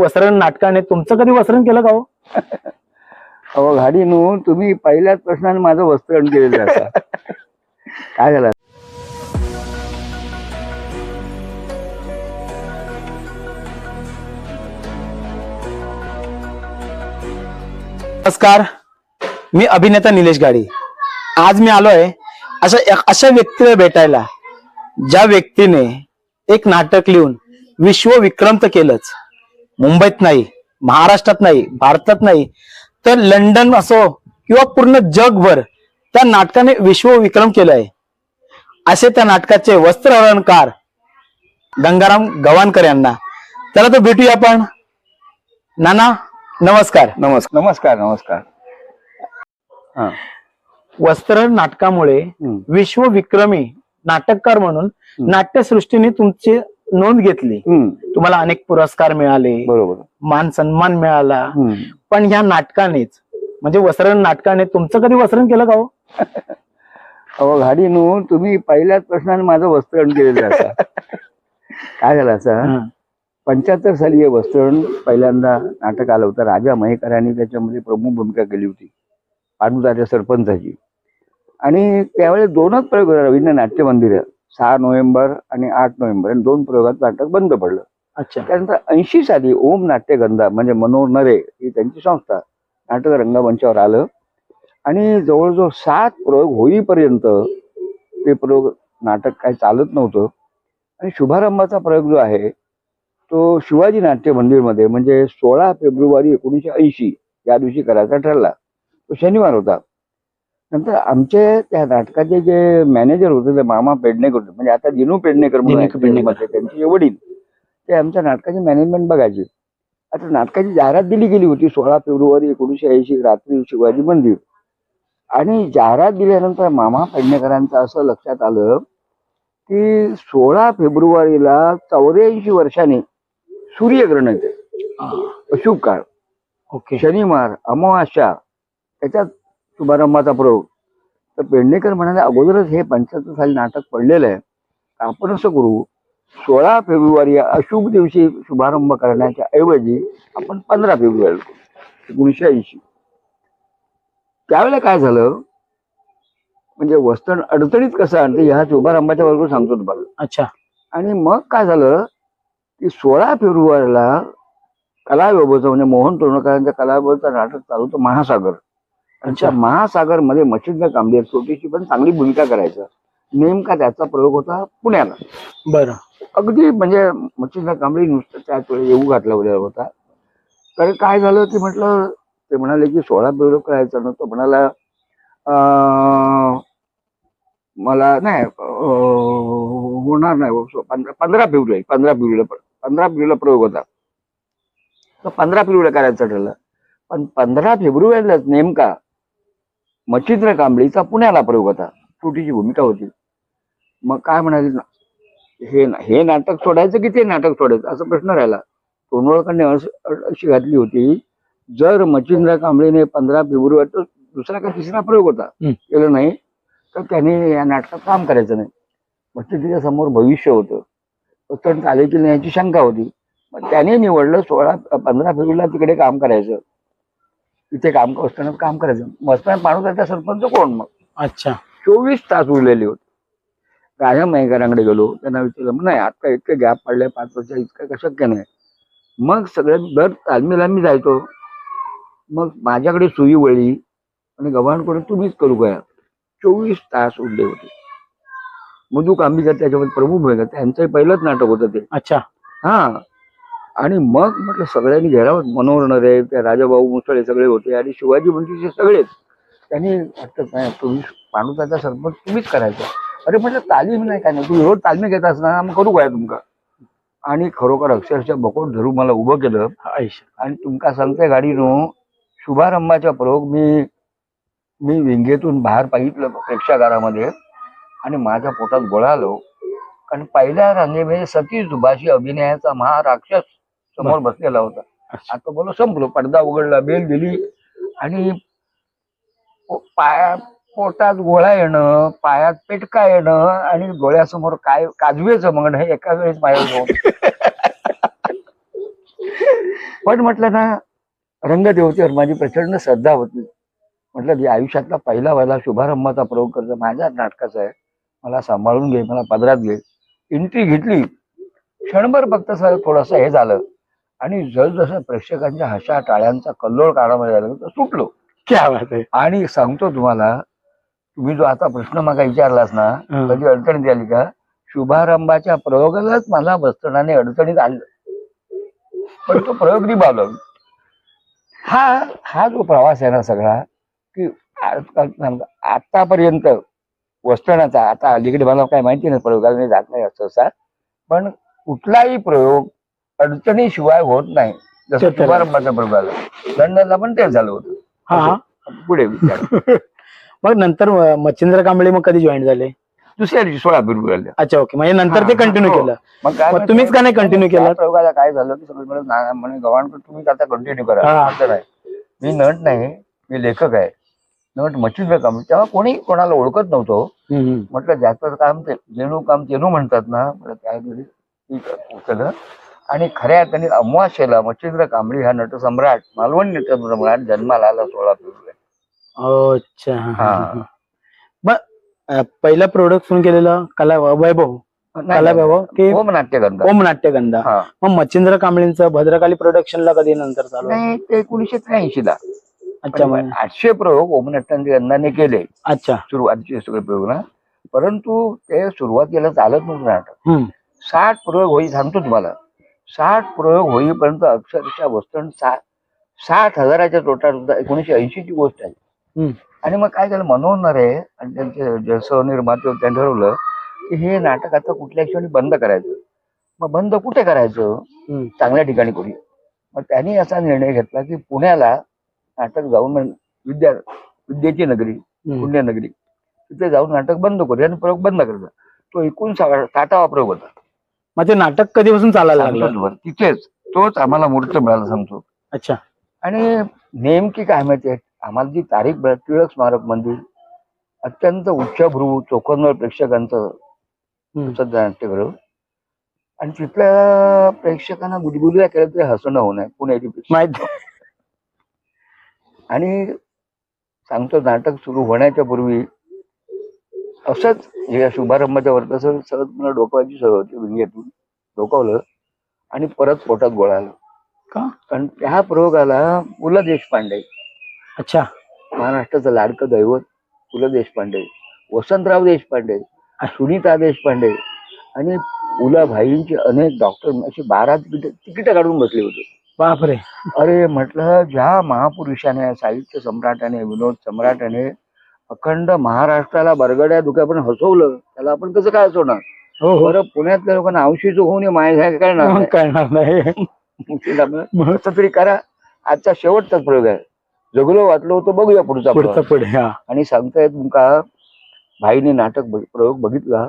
वसरण नाटकाने तुमचं कधी वसरण केलं का हो? अहो घाडीनू तुम्ही पहिल्याच प्रश्नाने माझं वस्त्रण केलेलं आहे आता. काय झालं? नमस्कार. मी अभिनेता निलेश गाडी. आज मी आलोय अशा एक- अशा व्यक्तीला भेटायला ज्या व्यक्तीने एक नाटक लिहून विश्व विक्रम तर केलंच. मुंबईत नाही महाराष्ट्रात नाही भारतात नाही तर लंडन असो किंवा पूर्ण जगभर त्या नाटकाने विश्व विक्रम केलंय असे त्या नाटकाचे वस्त्रहरणकार गंगाराम गवाणकर यांना. त्याला तो भेटूया आपण. नाना नमस्कार. नमस्कार नमस्कार नमस्कार. हा. वस्त्र नाटकामुळे हम्म. विश्व विक्रमी नाटककार म्हणून नाट्यसृष्टीने तुमची नोंद घेतली. तुम्हाला अनेक पुरस्कार मिळाले. बरोबर. मान सन्मान मिळाला. पण ह्या नाटकानेच म्हणजे वसरण नाटकाने तुमचं कधी वसरण केलं का हो? अहो घाडीनू तुम्ही पहिल्याच प्रश्नाने माझं वस्त्रण केलेलं आता. काय झालं असं. पंच्याहत्तर साली हे वस्त्रण पहिल्यांदा नाटक आलं होतं. राजा महेकरांनी त्याच्यामध्ये प्रमुख भूमिका केली होती. पांडुताच्या सरपंचाची. आणि त्यावेळेस दोनच प्रयोग रवींद्र नाट्य मंदिर सहा नोव्हेंबर आणि आठ नोव्हेंबर आणि दोन प्रयोगात नाटक बंद पडलं. अच्छा. त्यानंतर ऐंशी साली ओम नाट्यगंधा म्हणजे मनोहर नरे ही त्यांची संस्था नाटक रंगमंचावर आलं. आणि जवळजवळ सात प्रयोग होईपर्यंत ते प्रयोग नाटक काही चालत नव्हतं. आणि शुभारंभाचा प्रयोग जो आहे तो शिवाजी नाट्य मंदिरमध्ये म्हणजे सोळा फेब्रुवारी एकोणीसशे ऐंशी या दिवशी करायचा ठरला. तो शनिवार होता. नंतर आमचे त्या नाटकाचे जे मॅनेजर होते ते मामा पेडणेकर होते. म्हणजे आता दिनू पेडणेकर म्हणून त्यांचे जे वडील ते आमच्या नाटकाची मॅनेजमेंट बघायचे. आता नाटकाची जाहिरात दिली गेली होती सोळा फेब्रुवारी एकोणीसशे ऐंशी रात्री शिवाजी मंदिर. आणि जाहिरात दिल्यानंतर मामा पेडणेकरांचं असं लक्षात आलं की सोळा फेब्रुवारीला चौऱ्याऐंशी वर्षांनी सूर्यग्रहण येते. अशुभ काळ. ओके. शनिवार अमावास्या त्याच्यात शुभारंभाचा प्रयोग तर पेडणेकर म्हणाले अगोदरच हे पंच्याहत्तर साली नाटक पडलेलं आहे. आपण असं करू सोळा फेब्रुवारी या अशुभ दिवशी शुभारंभ करण्याच्या ऐवजी आपण पंधरा फेब्रुवारी एकोणीसशे ऐंशी. त्यावेळेला काय झालं? म्हणजे वस्त्र अडचणीत कसं आणते ह्या शुभारंभाच्या बरोबर सांगतो तुम्हाला. अच्छा. आणि मग काय झालं? की सोळा फेब्रुवारीला कलाविभागाचं म्हणजे मोहन तोंडकरांच्या कलाविभागाचं नाटक चालू होतं महासागर. त्या महासागरमध्ये मच्छिंद्र कांबळे छोटीशी पण चांगली भूमिका करायचं. नेमका त्याचा प्रयोग होता पुण्याला. बरं. अगदी म्हणजे मच्छिंद्र कांबळे नुसतं त्याच वेळी येऊ घातला होता. तर काय झालं की म्हटलं ते म्हणाले की सोळा फेब्रुवारी करायचं ना तो म्हणाला मला नाही होणार नाही हो, पंधरा फेब्रुवारी पंधरा फेब्रुवारीला पंधरा फेब्रुवारीला प्रयोग होता. तर पंधरा फेब्रुवारीला करायचं ठरलं. पण पंधरा फेब्रुवारीलाच नेमका मच्छिंद्र कांबळीचा पुण्याला प्रयोग होता. छोटीशी भूमिका होती. मग काय म्हणाले हे हे नाटक सोडायचं की ते नाटक सोडायचं? असा प्रश्न राहिला. तोंडवळकरने अस- अशी घातली होती जर मच्छिंद्र कांबळेने पंधरा फेब्रुवारी दुसरा का तिसरा प्रयोग होता. केलं नाही तर त्याने या नाटकात काम करायचं नाही. म्हणजे त्याच्यासमोर भविष्य होतं. पण चालेल की नाही याची शंका होती. मग त्याने निवडलं सोळा पंधरा फेब्रुवारीला तिकडे काम करायचं. तिथे काम असताना काम करायचं. मस्तान पाणूचा सरपंच कोण मग? अच्छा. चोवीस तास उरलेले होते. राजा मयेकरांकडे गेलो त्यांना विचारलं "मग नाही आता इतके गॅप पडले पाच वर्ष इतकं शक्य नाही? मग सगळ्यात दर तालमीला मी जायचो. मग माझ्याकडे सुई वळली आणि गव्हाणकडे तुम्हीच करू गया चोवीस तास उरले होते. मधू कांबीकर त्याच्यामध्ये प्रमुख भूमिका त्यांचंही पहिलंच नाटक होतं ते. अच्छा. हा. आणि मग म्हटलं सगळ्यांनी घ्यावं मनोहर नरे त्या राजाभाऊ मुसळे सगळे होते आणि शिवाजी मंदिरचे सगळेच. त्यांनी वाटतं नाही तुम्ही पाणुताचा सरपंच तुम्हीच करायचं. अरे म्हटलं तालीम नाही काय नाही. तुम्ही रोज तालमी घेत असणार मग करू काय तुमका? आणि खरोखर अक्षरशः बकोट धरून मला उभं केलं. आणि तुमका सांगते गाडीनं शुभारंभाचा प्रयोग मी मी विंगेतून बाहेर पाहितलं प्रेक्षागारामध्ये. आणि माझ्या पोटात गोळा आलो. कारण पहिल्या रांगेमध्ये सतीश दुभाषी अभिनयाचा महाराक्षस समोर बसलेला होता. आता बोलो संपलो. पडदा उघडला बेल दिली आणि पाया पोटात गोळा येणं पायात पेटका येणं आणि डोळ्यासमोर काय काजवे जमणं हे एका वेळेस माझ्या पण म्हटलं ना रंगदेवतेवर माझी प्रचंड श्रद्धा होती. म्हटलं की आयुष्यातला पहिला पहिला शुभारंभाचा प्रयोग करतो. माझ्याच नाटकाचा आहे. मला सांभाळून घे मला पदरात घे. एंट्री घेतली. क्षणभर फक्त असं थोडंसं हे झालं. आणि जसजसं प्रेक्षकांच्या हशा टाळ्यांचा कल्लोळ काढामध्ये झाला तर सुटलो. क्या बात आहे. आणि सांगतो तुम्हाला तुम्ही जो आता प्रश्न मला विचारलास ना. कधी अडचणीत आली का? शुभारंभाच्या प्रयोगालाच मला बसताना अडचणीत आलं पण तो प्रयोग निभावला. हा हा जो प्रवास आहे ना सगळा की आतापर्यंत वस्त्रणाचा आता अलीकडे मला काय माहिती नाही प्रयोगाला जात नाही सहसा पण कुठलाही प्रयोग अडचणीशिवाय होत नाही. जसं ते. शुभारंभाच्या प्रयोगाला लंडनला पण तेच झालं होतं. हा. पुढे विचार. मग नंतर मच्छिंद्र कांबळे मग कधी जॉईन झाले? दुसऱ्या दिवशी सोळा फेब्रुवारी आल्या. अच्छा ओके. म्हणजे नंतर ते कंटिन्यू हो. केलं. मग काय तुम्हीच का नाही त्या केलं? प्रयोगाला काय झालं की सगळे म्हणे गव्हाणकर तुम्हीच आता कंटिन्यू करा. असं नाही. मी नट नाही मी लेखक आहे. नट मच्छिंद्र काम तेव्हा कोणी कोणाला ओळखत नव्हतो. म्हटलं ज्याचं काम ते जेणू काम तेनू म्हणतात ना. म्हटलं आहे, केलं आणि खऱ्या अर्थाने अमावास्येला मच्छिंद्र कांबळी हा नटसम्राट मालवणी नटसम्राट जन्माला आला सोळा फेब्रुवारी. अच्छा हा. मग पहिला प्रोडक्ट सुरू केलेलं कला वैभव कला वैभव की ओम नाट्यगंधा. ओम नाट्यगंधा. हा. मग मच्छिंद्र कांबळेंचं भद्रकाली प्रोडक्शनला कधी नंतर चालू एकोणीशे त्र्याऐंशी ला अच्छा आठशे प्रयोग ओम नाट्यगंधाने केले. अच्छा. सुरुवातीचे सगळे प्रयोग ना. परंतु ते सुरुवातीला चालत नव्हतं नाटक. साठ प्रयोग होई सांगतो तुम्हाला. साठ प्रयोग होईपर्यंत अक्षरशः वस्तू साठ साठ हजाराच्या तोटा सुद्धा एकोणीशे ऐंशी ची गोष्ट आहे. आणि मग काय झालं मनोहर आहे आणि त्यांचे सहनिर्माते होते त्यांनी ठरवलं की हे नाटक आता कुठल्या क्षणी बंद करायचं मग बंद कुठे करायचं. चांगल्या ठिकाणी करूया मग त्यांनी असा निर्णय घेतला की पुण्याला नाटक जाऊन विद्या विद्येची नगरी. पुण्यनगरी तिथे जाऊन नाटक बंद करूया आणि प्रयोग बंद करायचा तो एकूण साठावा प्रयोग होता ते नाटक कधीपासून चालायला लागलं. तिथेच. तोच आम्हाला मुहूर्त मिळाला सांगतो अच्छा. आणि नेमकी काय माहितीये? आम्हाला जी तारीख मिळाली टिळक स्मारक मंदिर अत्यंत उच्चभ्रू चोखंदळ प्रेक्षकांचं हम्म. नाट्यगृह आणि तिथल्या प्रेक्षकांना गुदगुल्या केलं तरी हसणं होऊ नये पुण्याची. माहिती आणि सांगतो नाटक सुरू होण्याच्या पूर्वी असंच या शुभारंभाच्या वर तसं सहज मला डोकवायची सवय होती विंग्यातून डोकावलं आणि परत पोटात गोळा आलं. का? कारण त्या प्रयोगाला पु ल देशपांडे. अच्छा. महाराष्ट्राचं लाडकं दैवत पु ल देशपांडे. वसंतराव देशपांडे सुनीता देशपांडे आणि भाईंचे अनेक डॉक्टर अशी बारा तिकीट तिकीट काढून बसले होते. बापरे. अरे म्हटलं ज्या महापुरुषाने साहित्य सम्राटाने विनोद सम्राटाने अखंड महाराष्ट्राला बरगड्या दुखापण हसवलं त्याला आपण कसं काय हसवणार? हो हो. बरं पुण्यातल्या लोकांना औषध होऊन माय काय करणार मग नाही. कसं तरी करा. आजचा शेवटचाच प्रयोग आहे. जगलो वाटलो होतो बघूया पुढचा पुढचं. पुढे आणि सांगताय तुमका भाईने नाटक प्रयोग बघितला.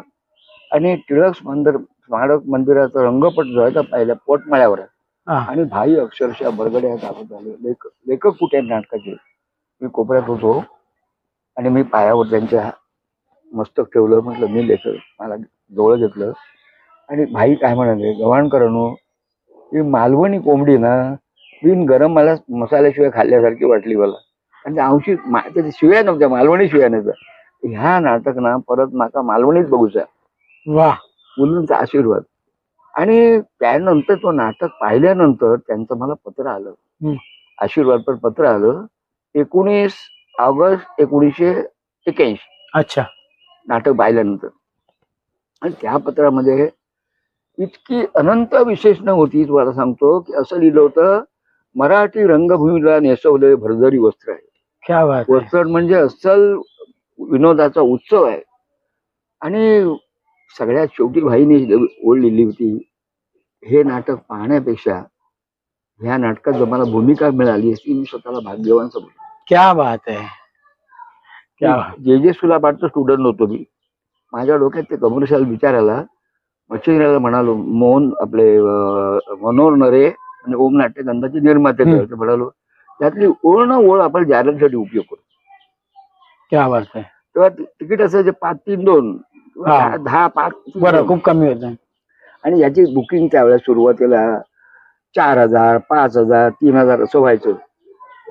आणि टिळक मंदिर स्मारक मंदिराचा रंगपट जो आहे तो पाहिला पोटमाळ्यावर. आणि भाई अक्षरशः बरगड्या दाखवत आले. लेखक लेखक कुठे नाटकाचे? मी कोपऱ्यात होतो. आणि मी पायावर त्यांच्या मस्तक ठेवलं म्हटलं मी लेखक मला जवळ घेतलं. आणि भाई काय म्हणाले गव्हाणकरांनो ही मालवणी कोंबडी ना बिन गरम मला मसाल्याशिवाय खाल्ल्यासारखी वाटली मला. आणि औषध मा- त्याच्या शिव्या नव्हत्या मालवणी शिव्या नव्हत्या. ह्या नाटक ना परत माका मालवणीत बघूचा. वा. मुलांचा आशीर्वाद. आणि त्यानंतर तो नाटक पाहिल्यानंतर त्यांचं मला पत्र आलं. आशीर्वाद पत्र आलं. एकोणीस ऑगस्ट एकोणीसशे एक्याऐंशी. अच्छा. नाटक पाहिल्यानंतर. आणि त्या पत्रामध्ये इतकी अनंत विशेषण होती तुम्हाला सांगतो की असं लिहिलं होतं मराठी रंगभूमीला नेसवले भरजरी वस्त्र आहे. क्या बात आहे. वस्त्र म्हणजे अस्सल विनोदाचा उत्सव आहे. आणि सगळ्यात शेवटी भाईने ओढ लिहिली होती हे नाटक पाहण्यापेक्षा ह्या नाटकात जर मला भूमिका मिळाली असती मी स्वतःला भाग्यवान समजतो क्या बात आहे क्या जे जे सुलाबादचं स्टुडंट होतो मी. माझ्या डोक्यात ते कमर्शियल विचार आला मच्छिंद्राला म्हणालो मोहन आपले मनोहर नरे आणि ओम नाट्यगंधाचे निर्माते म्हणालो त्यातली ओळ ना ओळ आपण जाहिरातीसाठी उपयोग करू. क्या बात आहे तेव्हा तिकीट असायचे पाच तीन दोन. दहा पाच बरं. खूप कमी होत आणि याची बुकिंग त्यावेळेस सुरुवातीला चार हजार पाच हजार तीन हजार असं व्हायचं.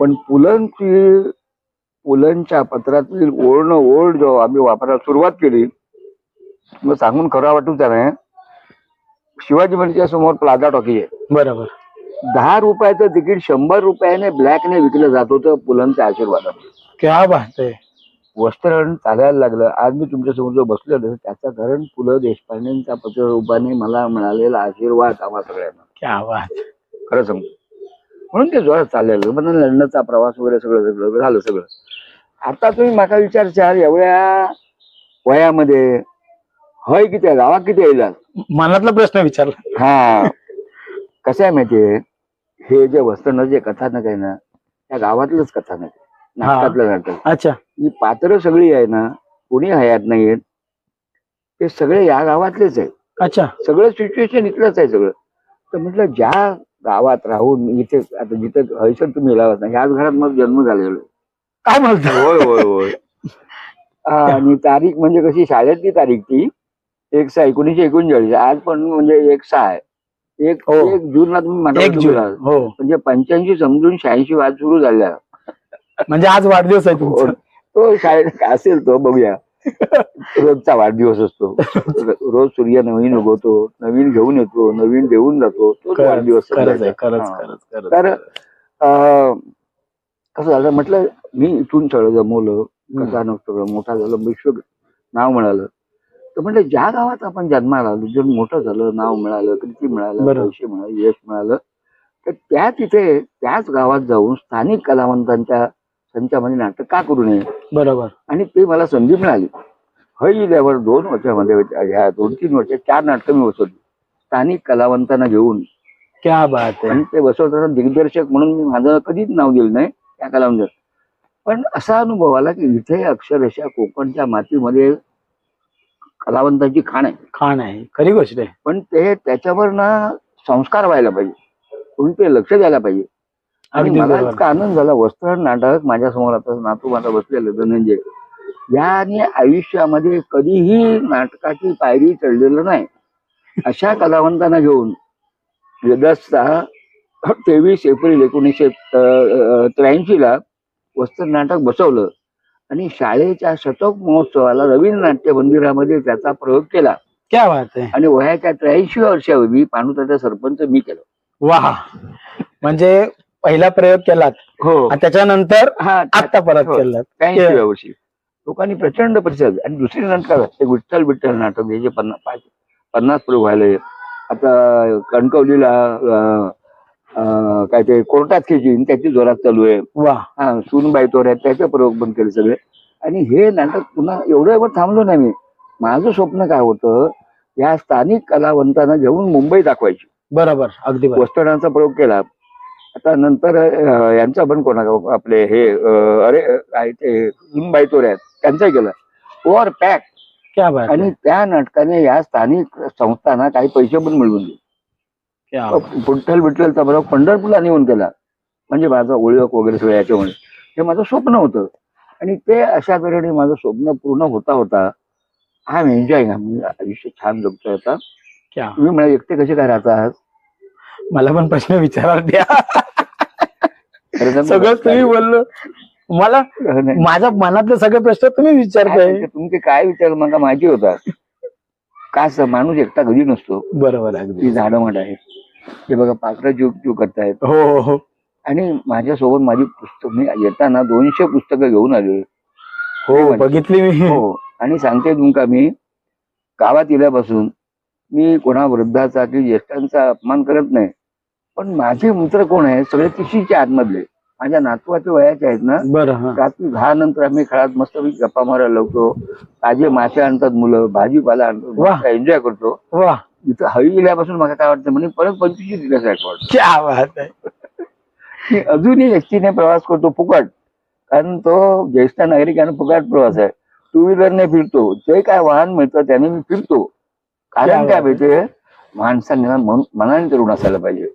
पण पुलंची पुलंच्या पत्रातील ओढणं ओढ जो आम्ही वापरायला सुरुवात केली मग सांगून खरं वाटू त्याने शिवाजी मंदिराच्या समोर प्लाझा टॉकी आहे. बरोबर. दहा रुपयाचं तिकीट शंभर रुपयाने ब्लॅकने विकलं जात होतं पुलंच्या आशीर्वादाने क्या बात आहे. वस्त्रण चालायला लागलं. आज मी तुमच्यासमोर जो बसलेलो त्याचं कारण पु ल देशपांडेंच्या पत्ररूपाने मला मिळालेला आशीर्वाद आम्हा सगळ्यांना. क्या खरं सांगतो म्हणून ते जोरात चाललेलं म्हणजे लंडनचा प्रवास वगैरे सगळं सगळं झालं सगळं. आता तुम्ही माका विचारचाल एवढ्या वयामध्ये हय किती आहे गावात किती येईल मनातला प्रश्न विचारला. हा. कसं आहे माहितीये हे जे वस्त्रण जे कथानक आहे ना त्या गावातलंच कथानक आहे. नाटकातलं नाटक. अच्छा. ही पात्र सगळी आहे ना कोणी हयात नाहीयेत. ते सगळे या गावातलेच आहे अच्छा. सगळं सिच्युएशन इथलंच आहे सगळं. तर म्हटलं ज्या गावात राहून इथे आता जिथं हयसर तुम्ही लावत ना ह्याच घरात मग जन्म झालेलो. काय म्हणतो होय होय होय. हा, आणि तारीख म्हणजे कशी शाळेतली तारीख ती? एक सहा एकोणीशे एकोणचाळीस. आज पण म्हणजे एक सहा आहे. एक हो. एक जूनला तुम्ही म्हणा एक जून हो. म्हणजे पंच्याऐंशी समजून शहाऐंशी वाद सुरू झाल्या म्हणजे आज वाढदिवस आहे तुमचा. तो शाळेत असेल तो बघूया. रोजचा वाढदिवस असतो. रोज सूर्य नवीन उगवतो नवीन घेऊन येतो नवीन देऊन जातो वाढदिवस तर कसं झालं म्हटलं मी इथून सगळं जमवलं कथानक सगळं मोठा झालं विश्व नाव मिळालं. तर म्हटलं ज्या गावात आपण जन्माला आलो जर मोठं झालं नाव मिळालं कीर्ती मिळालं. पैसे मिळाले यश मिळालं तर त्या तिथे त्याच गावात जाऊन स्थानिक कलावंतांच्या संचामध्ये नाटक का करू नये? बरोबर. आणि ते मला संधी मिळाली. हय इल्यावर दोन वर्षामध्ये ह्या दोन तीन वर्ष चार नाटकं मी बसवली. स्थानिक कलावंतांना घेऊन. क्या बात आहे. आणि ते बसवताना दिग्दर्शक म्हणून मी माझं कधीच नाव दिलं नाही त्या कलावंत पण असा अनुभव आला की इथे अक्षरशः कोकणच्या मातीमध्ये कलावंताची खाण आहे. खाण आहे. खरी गोष्ट आहे. पण ते त्याच्यावर ना संस्कार व्हायला पाहिजे. कोणी ते लक्ष द्यायला पाहिजे. आणि मला इतका आनंद झाला. वस्त्र नाटक माझ्यासमोर आता नातू माझा बसलेलं धनंजय. याने आयुष्यामध्ये कधीही नाटकाची पायरी चढलेलं नाही. अशा कलावंतांना घेऊन वेदसचा तेवीस एप्रिल एकोणीसशे त्र्याऐंशी ला वस्त्र नाटक बसवलं आणि शाळेच्या शतक महोत्सवाला रवींद्र नाट्य मंदिरामध्ये त्याचा प्रयोग केला. क्या बात आहे. आणि वयाच्या त्र्याऐंशी वर्षापूर्वी पाणुताचा सरपंच मी केलं. वा म्हणजे पहिला प्रयोग केलात. हो. आणि त्याच्यानंतर हा आता परत हो. केलात. त्र्याऐंशी वर्षी लोकांनी प्रचंड प्रतिसाद आणि दुसरी नाटक ते विठ्ठल विठ्ठल नाटक हे जे पन्नास पाच पन्नास प्रयोग व्हायले. आता कणकवलीला अं, अं, काय ते कोर्टात खेची त्याची जोरात चालू आहे. वा. हा सूनबाई तोर आहेत त्याचे प्रयोग पण केले सगळे. आणि हे नाटक पुन्हा एवढं वेळ थांबलो नाही मी. माझं स्वप्न काय होतं या स्थानिक कलावंतांना घेऊन मुंबई दाखवायची. बरोबर अगदी बरोबर. प्रयोग केला. आता नंतर यांचा पण कोणा आपले हे अरे काय ते आहेत त्यांचाही केला. ओव्हर पॅक क्या बात आहे आणि त्या नाटकाने या स्थानिक संस्थांना काही पैसे पण मिळवून दिले. विठ्ठल विठ्ठलचा प्रयोग पंढरपूरला नेऊन केला. म्हणजे माझा ओळख वगैरे सगळं याच्यामुळे. हे माझं स्वप्न होतं. आणि ते अशा तऱ्हेने माझं स्वप्न पूर्ण होता होता. आय एम एन्जॉय म्हणजे आयुष्य छान जगतोय आता. क्या? तुम्ही मला एकटे कसे काय राहतात मला पण प्रश्न विचारायला द्या. सगळं? तुम्ही बोललो. मला नाही. माझ्या मनातले सगळे प्रश्न तुम्ही विचारताय. तुमचे- काय विचार मग माझी होता का असं माणूस एकटा कधी नसतो? बरोबर अगदी. ती झाडं म्हट आहे. ते बघा पाखरं जीव जीव करतायत. हो हो हो. आणि माझ्यासोबत माझी पुस्तक मी येताना दोनशे पुस्तकं घेऊन आले हो बघितली मी. हो आणि सांगते तुमका मी गावात इल्यापासून मी कोणा वृद्धाचा की ज्येष्ठांचा अपमान करत नाही. पण माझे मित्र कोण आहे सगळे तिशीच्या आतमधले. माझ्या नातवाच्या वयाचे आहेत ना. बरं रात्री दहा नंतर आम्ही खेळात मस्त गप्पा मारायला लागतो ताजे मासे आणतात मुलं भाजीपाला. आणतो एन्जॉय करतो. वा इथं हवी गेल्यापासून मला काय वाटतं म्हणजे परत पंचवीस दिवसासाठी वाटतं. अजूनही एसटीने प्रवास करतो फुकट. कारण तो ज्येष्ठ नागरिकांना फुकट प्रवास आहे. टू व्हीलरने फिरतो. जे काय वाहन मिळतं त्याने मी फिरतो. कारण क्या माहितीये माणसाने मनाने तरुण असायला पाहिजे.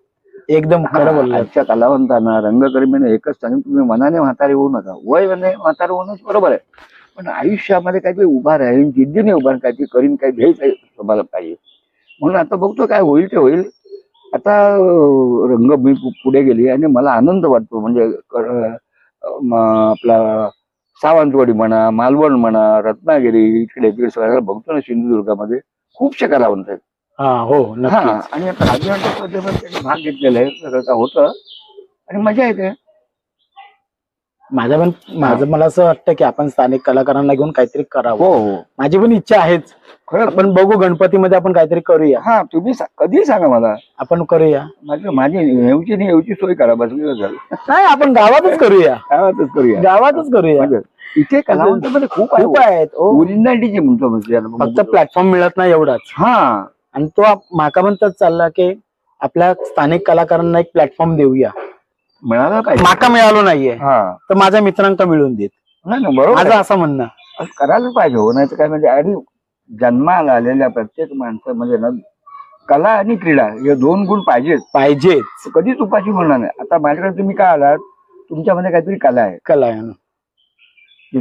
एकदम खरं बोललात. आजच्या कलावंतांना रंगकर्मीने एकच सांगेन तुम्ही मनाने म्हातारे होऊ नका. वय म्हणे म्हातारे होणंच बरोबर आहे. पण आयुष्यामध्ये काहीतरी उभा राहील जिद्दीने उभा काहीतरी करीन काही घ्यायचं तुम्हाला पाहिजे. म्हणून आता बघतो काय होईल ते होईल. आता अं, रंगभूमी पु- पुढे गेली आणि मला आनंद वाटतो. म्हणजे म- आपला सावंतवाडी म्हणा मालवण म्हणा रत्नागिरी इकडे इकडे सगळ्याला बघतो ना सिंधुदुर्गामध्ये. खूपशे कलावंत आहेत. हा हो हा नक्कीच. आणि आता राज्यनाट्य स्पर्धेमध्ये त्यांनी भाग घेतलेला आहे सगळं होतं. आणि मजा येते. माझं पण माझं मला असं वाटतं की आपण स्थानिक कलाकारांना घेऊन काहीतरी करावं. हो हो. माझी पण इच्छा आहेच. खरं आपण बघू गणपतीमध्ये आपण काहीतरी करूया. हा तुम्ही सा- कधीही सांगा मला? आपण करूया. माझी माझी येऊची आणि येऊची सोय करा बस झालं. नाही आपण गावातच करूया. गावातच करूया. गावातच करूया. म्हणजे इथे कलावंतामध्ये खूप आहे. खूप आहेत ओ. ओरिजिनॅलिटीचे म्हणतो म्हणजे याला. फक्त प्लॅटफॉर्म मिळत नाही एवढाच. हा. आणि तो माका तच चालला की आपल्या स्थानिक कलाकारांना एक प्लॅटफॉर्म देऊया. मिळाला पाहिजे माका मिळालो नाहीये. हा. तर माझ्या मित्रांका मिळून देत. नाही ना बरोबर माझं आहे. असं म्हणणं. असं करायला पाहिजे हो नाही तर काय म्हणजे आणि जन्माला आलेल्या प्रत्येक माणसामध्ये ना कला आणि क्रीडा हे दोन गुण पाहिजेत. पाहिजेच कधीच उपाशी म्हणणार नाही. आता माझ्याकडे तुम्ही काय आलात तुमच्यामध्ये काहीतरी कला आहे. कला आहे ना.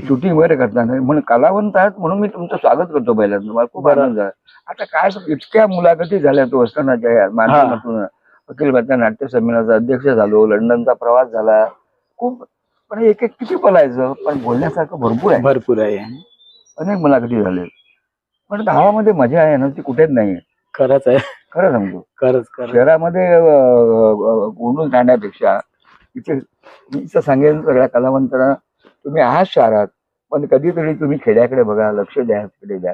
शूटिंग वगैरे करताना. म्हणून कलावंत आहात म्हणून मी तुमचं स्वागत करतो पहिल्यांदा. मला खूप. आनंद आहे. आता काय इतक्या मुलाखती झाल्या तो असतानाच्या माध्यमातून. अखिल भारतीय नाट्य संमेलनाचा अध्यक्ष झालो लंडनचा प्रवास झाला. खूप पण एक एक किती बोलायचं पण बोलण्यासारखं भरपूर आहे. भरपूर आहे. अनेक मुलाखती झाल्या. पण गावामध्ये मजा आहे ना ती कुठेच नाही खरंच आहे. खरं सांगतो. खरंच शहरामध्ये गुंडून जाण्यापेक्षा इथे मी इथं सांगेन सगळ्या कलावंतांना तुम्ही आहात शहरात पण कधीतरी तुम्ही खेड्याकडे बघा लक्ष द्या तिकडे द्या.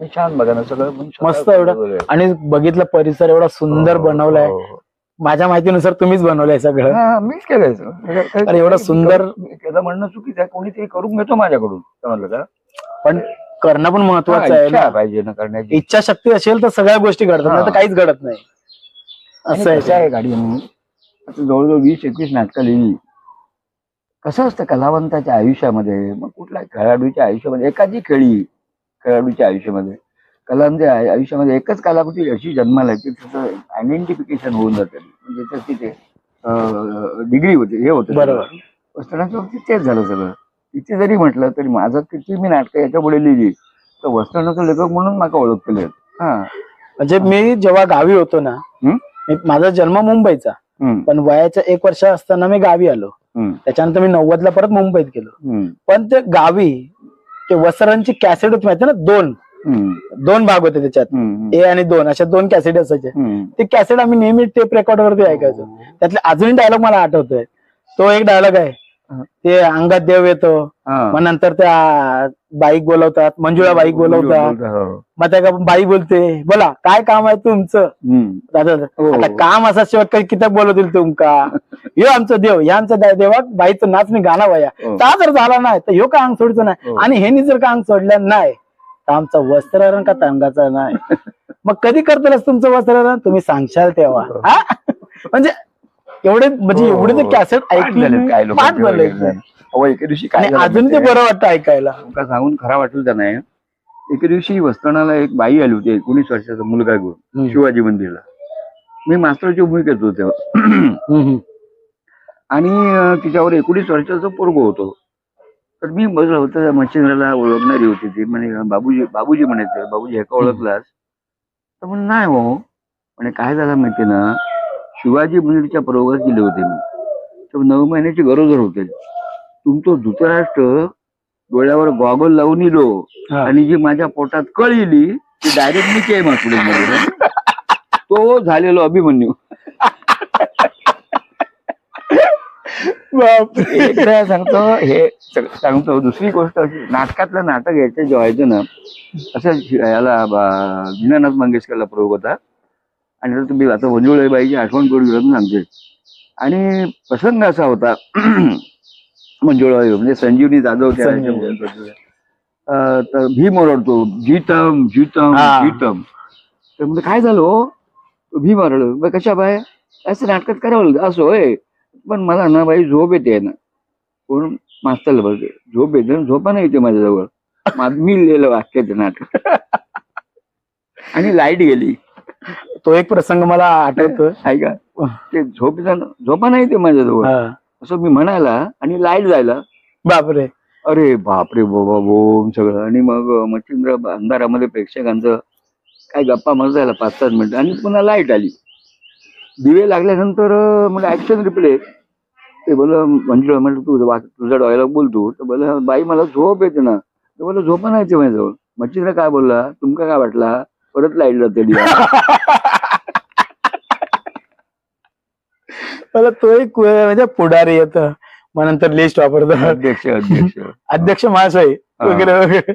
हे छान बघा ना सगळं सगळं मस्त एवढं. आणि बघितलं परिसर एवढा सुंदर हो, बनवलाय. हो, हो. माझ्या माहितीनुसार तुम्हीच बनवलंय सगळं. हा, मीच केलंय एवढं सुंदर- केलं म्हणणं चुकीचं आहे. कोणीतरी करून घेतो माझ्याकडून. समजलं का? पण करणं पण हा, महत्वाचं आहे ना. पाहिजे ना करण्याची. इच्छा शक्ती असेल तर सगळ्या गोष्टी घडतात हा. नाही तर काहीच घडत नाही. असं आहे गाडी जवळजवळ वीस एकवीस नाटकं लिहिली. कसं असतं कलावंताच्या आयुष्यामध्ये? मग कुठल्या खेळाडूच्या आयुष्यामध्ये? एकाची खेळी खेळाडूच्या आयुष्यामध्ये. कलांच्या आय- आयुष्यामध्ये एकच कलाकृती अशी जन्माला येते त्याचं आयडेंटिफिकेशन होऊन जाते. म्हणजे त्याचं तिथे डिग्री होते हे होतं. बरोबर. वस्त्रांच्या बाबतीत तेच झालं सगळं. किती जरी म्हटलं तरी माझं किती मी नाटकं याच्यापुढे लिहिली तर वस्त्रांचा लेखक म्हणून मला ओळख केले. हा. म्हणजे मी जेव्हा गावी होतो ना माझा जन्म मुंबईचा. पण वयाच्या एक वर्ष असताना मी गावी आलो. त्याच्यानंतर मी नव्वदला परत मुंबईत गेलो. पण ते गावी ते वसरांची कॅसेट होती माहिती ना दोन. दोन भाग होते त्याच्यात. ए आणि दोन अशा दोन कॅसेट असायचे. ते कॅसेट आम्ही नेहमी टेप रेकॉर्ड वरती ऐकायचो. त्यातले अजूनही डायलॉग मला आठवतोय. तो एक डायलॉग आहे. हं. ते अंगात देव येतो हा. मग नंतर त्या बाईक बोलवतात मंजुळा बाईक बोलवतात हो. मग त्या बाई बोलते बोला काय काम आहे तुमचं. दादा हो. आता काम असा शेवट काही किताब बोलवतील तुमका ह्यो आमचं देव दे- देवा बाईचं नाच मी गाणं वया हो. का जर झाला नाही तर ह्यो का अंग सोडतो नाही हो. आणि ह्यानी जर का अंग सोडलं नाही तर आमचं वस्त्रहरण का अंगाचं नाही मग कधी करतालच तुमचं वस्त्रहरण तुम्ही सांगशाल तेव्हा हा? म्हणजे एवढे म्हणजे हो. एवढे ते कॅसेट पाठ ऐकले पाठ झाले एके दिवशी काय अजून ते? बरं वाटतं ऐकायला. तुमका सांगून खरा वाटेल नाही एके दिवशी वस्तानाला एक बाई आली होती एकोणीस वर्षाचा मुलगा घेऊन. शिवाजी मंदिरला. मी मास्तरची भूमिकेत होतो तेव्हा. आणि तिच्यावर एकोणीस वर्षाचा पोरगो होतो. तर मी बसलो होतो मच्छिंद्राला ओळखणारी होती ती. म्हणे बाबूजी बाबूजी म्हणायचं बाबूजी हे का ओळखलास? तर म्हणे नाही हो. म्हणे काय झालं माहिती ना? शिवाजी मंदिरच्या प्रयोगात गेले होते मी. तर नऊ महिन्याची गरोदर होते. तुमचं धृतराष्ट्र डोळ्यावर गॉगल लावून इलो. आणि जी माझ्या पोटात कळ इली ती डायरेक्ट मी केममध्ये तो झालेलो अभिमन्यू. सांगतो हे सग- सांगतो दुसरी गोष्ट अशी नाटकातलं नाटक यायचं जेव्हा ना असं याला बा- दीनानाथ मंगेशकरला प्रयोग होता. आणि तुम्ही आता वंजुळेबाईची आठवण करून घेऊन सांगते. आणि प्रसंग असा होता मंजुळाबाई म्हणजे संजीवनी जाधव तर भीम ओरडतो जीतम जीतम. जीतम. तर म्हणजे काय झालं हो? तो भीम ओरडलो "बा, कशा बाय? असं नाटकात करावं असं होय. पण मला ना बाई झोप येते ना. कोण? मास्तरला बघते झोप येते झोपा नाही येते माझ्याजवळ. मा- मी लिहिलं वाक्य ते नाटक. आणि लाइट गेली. तो एक प्रसंग मला आठवतोय ऐका. ते झोप झोपा नाही येते माझ्याजवळ. असं मी म्हणायला आणि लाइट जायला. बापरे. अरे बापरे बाबा बोम सगळं. आणि मग मच्छिंद्र अंधारामध्ये प्रेक्षकांचं काय गप्पा मजायला पाच सात मिनिटं. आणि पुन्हा लाइट आली. दिवे लागल्यानंतर म्हणजे ऍक्शन रिप्ले ते बोल म्हणजे म्हटलं तू तुझा डायलॉग बोलतो तर बोल बाई मला झोप येते ना. तर बोल झोप नाही येते माझ्याजवळ. मच्छीला काय बोलला? तुमका काय वाटला? परत लाइट जाते दिवा. मला तो एक म्हणजे पुढारी येत. मग नंतर लिस्ट वापरतो. अध्यक्ष अध्यक्ष. अध्यक्ष महाशय वगैरे वगैरे.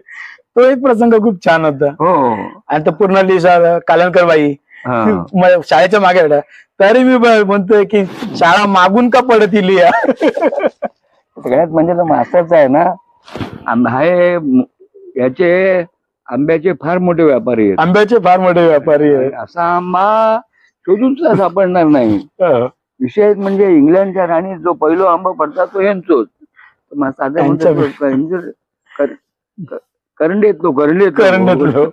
तो एक प्रसंग खूप छान होता. हो. आणि तो पूर्ण लिस्ट कालनकर बाई हा. म- शाळेच्या मागे होता. तरी मी ब- म्हणतोय की शाळा मागून का पडत इली या? सगळ्यात म्हणजे तो मास्तरचा आहे ना. आंब- हे म- याचे आंब्याचे फार मोठे व्यापारी आहेत आंब्याचे फार मोठे व्यापारी आहे असा आंबा शोधून सुद्धा सापडणार नाही. विशेष म्हणजे इंग्लंडच्या राणी जो पहिलो आंबा पडता तो यांचोच तर मग साधं म्हणतात यांच्या- तो करंज- कर- कर- करंडेत तो करंडेत तो. करंड्यातलं.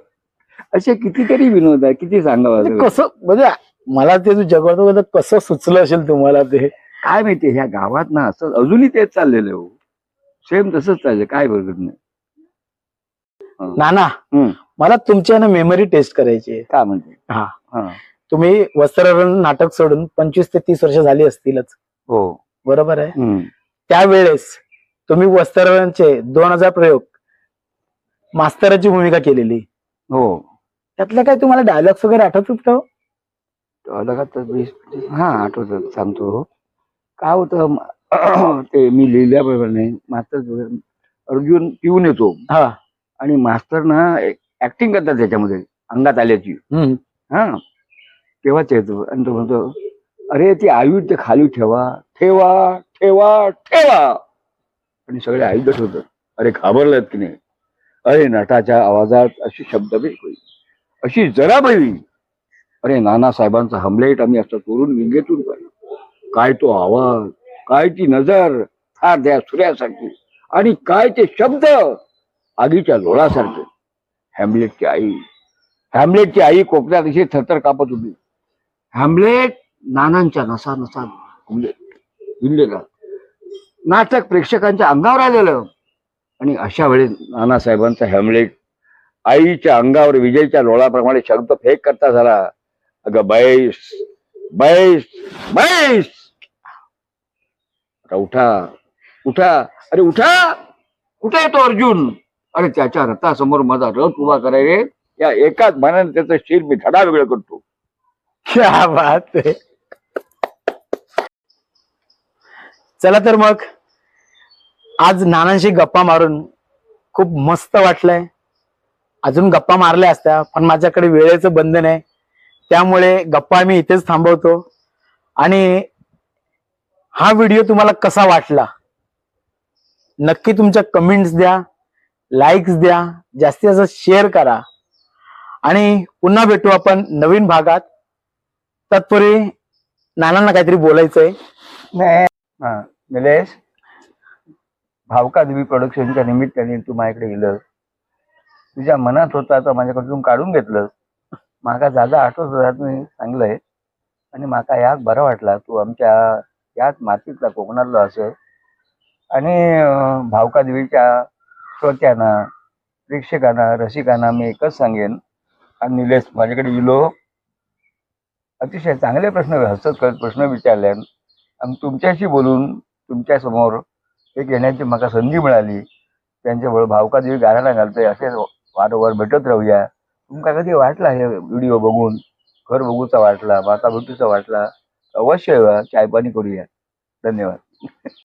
असे कितीतरी विनोद आहे किती सांगावं. कसं म्हणजे मला ते जगवतो कसं- सुचलं असेल तुम्हाला ते काय माहिती ह्या गावात ना असं अजूनही तेच चाललेलं हो सेम तसंच चाललंय काय बघत नाही नाना. मला तुमच्या ना मेमरी टेस्ट करायची आहे. काय म्हणते हा. हा. तुम्ही वस्त्रहरण नाटक सोडून पंचवीस ते तीस वर्ष झाली असतीलच. हो. बरोबर आहे. त्यावेळेस तुम्ही वस्त्रहरणचे दोन हजार प्रयोग मास्तराची भूमिका केलेली. हो. त्यातल्या काय तुम्हाला डायलॉग्स वगैरे आठवतात का हो? हा आठवत सांगतो काय होतं ते मी लिहिल्याबरोबर नाही मास्तर अर्जुन पिऊन येतो. हा. आणि मास्तर ना ऍक्टिंग करतात त्याच्यामध्ये. अंगात आल्याची. हा. तेव्हाच येतो? आणि तो म्हणतो अरे ती आयुध ते खाली ठेवा. ठेवा ठेवा ठेवा. आणि सगळे आयुधच होत अरे घाबरलेत की नाही? अरे नटाच्या आवाजात अशी शब्द होईल अशी जरा बळी अरे नाना साहेबांचा हमलेट आम्ही असं चोरून विंगेतून पाहिलं. काय तो आवाज काय ती नजर फार द्या सूर्यासारखी. आणि काय ते शब्द आगीच्या लोळासारखे. हॅमलेटची आई. हॅमलेटची आई कोकणात अशी थरथर कापत होती. हॅमलेट नानांच्या नसा नसा म्हणजे दिलेला नाटक प्रेक्षकांच्या अंगावर आलेलं. आणि अशा वेळेस नानासाहेबांचा हॅमलेट आईच्या अंगावर विजयच्या लोळाप्रमाणे शब्द फेक करता झाला. अगं बैस बैस बैस! आता उठा. उठा. अरे उठा. कुठे येतो अर्जुन? अरे त्याच्या रथासमोर माझा रथ उभा करायला या एकाच मनाने त्याचं शिर मी धडा वेगळं करतो. क्या बात आहे चला तर मग आज नानांशी गप्पा मारून खूप मस्त वाटलंय. अजून गप्पा मारल्या असत्या पण माझ्याकडे वेळेचं बंधन आहे. त्यामुळे गप्पा मी इथेच थांबवतो. आणि हा व्हिडिओ तुम्हाला कसा वाटला? नक्की तुमच्या कमेंट्स द्या. लाईक्स द्या जास्तीत जास्त शेअर करा. आणि पुन्हा भेटू आपण नवीन भागात. तत्पूर्वी नानांना काहीतरी बोलायचंय. हा निलेश भावका देवी प्रोडक्शनच्या निमित्ताने तू माझ्याकडे गेलं. तुझ्या मनात होता तर माझ्याकडून काढून घेतलं. माका जादा आठवत होता तुम्ही सांगलंय. आणि माका याक बरं वाटला तू आमच्या याच मातीतला कोकणातला असं आणि भावका देवीच्या श्रोत्यांना प्रेक्षकांना रसिकांना मी एकच सांगेन. आणि निलेश माझ्याकडे इलो. अतिशय चांगले प्रश्न हसत करत प्रश्न विचारले. आणि तुमच्याशी बोलून तुमच्यासमोर एक येण्याची मला संधी मिळाली. त्यांच्याबरोबर भावकादेवी गाण्याला घालतोय असे वारंवार भेटत राहूया. तुमका कधी वाटला हे व्हिडिओ बघून? घर बघूचा वाटला माता भेटूचा वाटला? अवश्य चायपाणी चाय पाणी करूया. धन्यवाद.